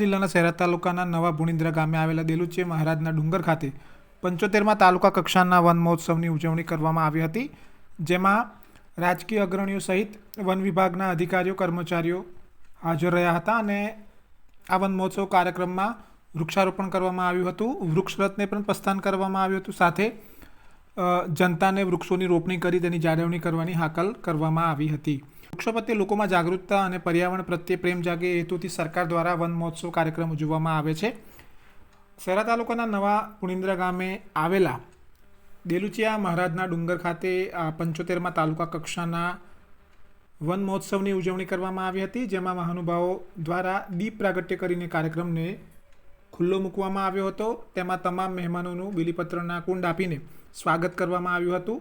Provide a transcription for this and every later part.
જિલ્લાના શહેરા તાલુકાના નવા ભુણિન્દ્રા ગામે આવેલા દેલુચે મહારાજના ડુંગર ખાતે પંચોતેરમાં તાલુકા કક્ષાના વન મહોત્સવની ઉજવણી કરવામાં આવી હતી, જેમાં રાજકીય અગ્રણીઓ સહિત વન વિભાગના અધિકારીઓ, કર્મચારીઓ હાજર રહ્યા હતા અને આ વન મહોત્સવ કાર્યક્રમમાં વૃક્ષારોપણ કરવામાં આવ્યું હતું વૃક્ષરથને પણ પ્રસ્થાન કરવામાં આવ્યું હતું, સાથે જનતાને વૃક્ષોની રોપણી કરી તેની જાળવણી કરવાની હાકલ કરવામાં આવી હતી. વૃક્ષો પ્રત્યે લોકોમાં જાગૃતતા અને પર્યાવરણ પ્રત્યે પ્રેમ જાગે હેતુથી સરકાર દ્વારા વન મહોત્સવ કાર્યક્રમ ઉજવવામાં આવે છે. શહેરા તાલુકાના નવા પુણિન્દ્રા ગામે આવેલા દેલુચિયા મહારાજના ડુંગર ખાતે પંચોતેરમાં તાલુકા કક્ષાના વન મહોત્સવની ઉજવણી કરવામાં આવી હતી, જેમાં મહાનુભાવો દ્વારા દીપ પ્રાગટ્ય કરીને કાર્યક્રમને ખુલ્લો મૂકવામાં આવ્યો હતો. તેમાં તમામ મહેમાનોનું બિલીપત્રના કુંડ આપીને સ્વાગત કરવામાં આવ્યું હતું.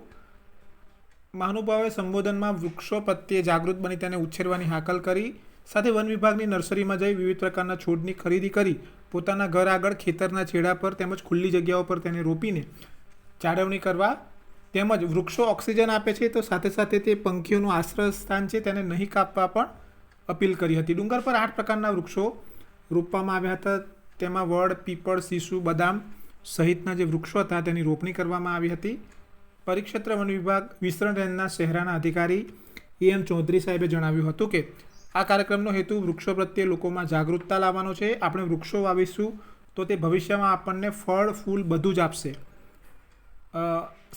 મહાનુભાવોએ સંબોધનમાં વૃક્ષો પ્રત્યે જાગૃત બની તેને ઉછેરવાની હાકલ કરી, સાથે વન વિભાગની નર્સરીમાં જઈ વિવિધ પ્રકારના છોડની ખરીદી કરી, પોતાના ઘર આગળ ખેતરના છેડા પર તેમજ ખુલ્લી જગ્યાઓ પર તેને રોપીને જાળવણી કરવા તેમજ વૃક્ષો ઓક્સિજન આપે છે, તો સાથે સાથે તે પંખીઓનું આશ્રય સ્થાન છે તેને નહીં કાપવા પણ અપીલ કરી હતી. ડુંગર પર આઠ પ્રકારના વૃક્ષો રોપવામાં આવ્યા હતા. તેમાં વડ, પીપળ સીસુ બદામ સહિતના જે વૃક્ષો હતા તેની રોપણી કરવામાં આવી હતી. પરિક્ષેત્ર વન વિભાગ વિસ્તરણ રેન્જના શહેરાના અધિકારી એમ ચૌધરી સાહેબે જણાવ્યું હતું કે આ કાર્યક્રમનો હેતુ વૃક્ષો પ્રત્યે લોકોમાં જાગૃતતા લાવવાનો છે. આપણે વૃક્ષો વાવીશું તો તે ભવિષ્યમાં આપણને ફળ, ફૂલ બધું જ આપશે.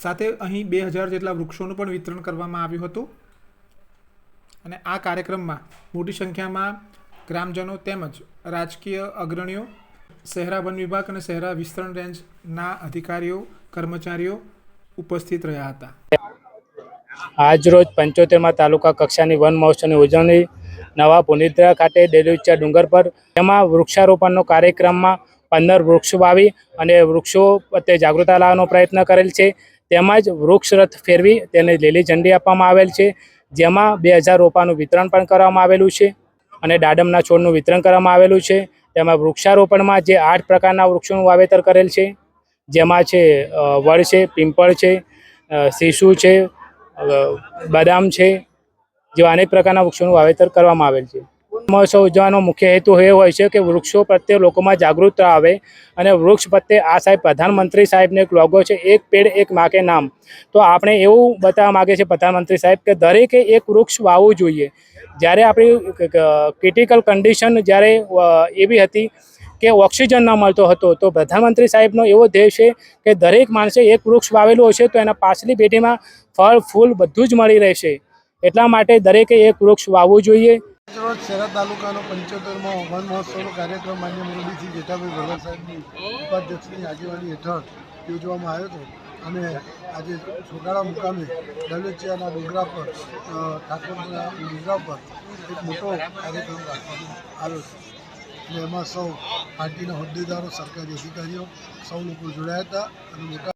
સાથે અહીં બે હજાર જેટલા વૃક્ષોનું પણ વિતરણ કરવામાં આવ્યું હતું. અને આ કાર્યક્રમમાં મોટી સંખ્યામાં ગ્રામજનો તેમજ રાજકીય અગ્રણીઓ, શહેરા વન વિભાગ અને શહેરા વિસ્તરણ રેન્જના અધિકારીઓ, કર્મચારીઓ ઉપસ્થિત રહ્યા હતા. આજરોજ પંચોતેરમાં તાલુકા કક્ષાની વન મહોત્સવની ઉજવણી નવા પુનિદ્રા ખાતે દેલુચા ડુંગર પર. તેમાં વૃક્ષારોપણનો કાર્યક્રમમાં પંદર વૃક્ષો વાવી અને વૃક્ષો પ્રત્યે જાગૃતતા લાવવાનો પ્રયત્ન કરેલ છે. તેમજ વૃક્ષ રથ ફેરવી તેને લીલી ઝંડી આપવામાં આવેલ છે. જેમાં બે હજાર રોપાનું વિતરણ પણ કરવામાં આવેલું છે અને દાડમના છોડનું વિતરણ કરવામાં આવેલું છે. તેમાં વૃક્ષારોપણમાં જે આઠ પ્રકારના વૃક્ષોનું વાવેતર કરેલ છે. જેમાં છે વડ છે, પિંપળ છે શીશુ છે બદામ છે, જેવા અનેક પ્રકારના વૃક્ષોનું વાવેતર કરવામાં આવેલ છે. મહોત્સવ ઉજવવાનો મુખ્ય હેતુ એ હોય છે કે વૃક્ષો પ્રત્યે લોકોમાં જાગૃતતા આવે અને વૃક્ષ પ્રત્યે આ સાહેબ પ્રધાનમંત્રી સાહેબનો એક લોગો છે, એક પેડ, એક માકે નામ. તો આપણે એવું બતાવવા માગે છે પ્રધાનમંત્રી સાહેબ કે દરેકે એક વૃક્ષ વાવવું જોઈએ. જ્યારે આપણી ક્રિટિકલ કન્ડિશન જ્યારે એવી હતી કે ઓક્સિજન ન મળતો હતો. તો પ્રધાનમંત્રી સાહેબનો એવો ધ્યેય છે કે દરેક માણસે એક વૃક્ષ વાવેલું હશે તો એના પાછલી પેઢીમાં ફળ, ફૂલ બધું જ મળી રહેશે. એટલા માટે દરેકે એક વૃક્ષ વાવવું જોઈએ. રોજ તાલુકાનો પંચોતેરમો વન મહોત્સવનો કાર્યક્રમ માન્ય મુરલીસિંહ જેઠાભાઈ ભગવાન સાહેબની ઉપાધ્યક્ષની આગેવાની હેઠળ યોજવામાં આવ્યો હતો. અને આજે છોટાડા મુકામે દલેચિયાના ડુંગરા પર ઠાકોરના ડુંગરા પર એક મોટો કાર્યક્રમ રાખવામાં આવ્યો છે. અને એમાં સૌ પાર્ટીના હોદ્દેદારો સરકારી અધિકારીઓ સૌ લોકો જોડાયા હતા અને મોટા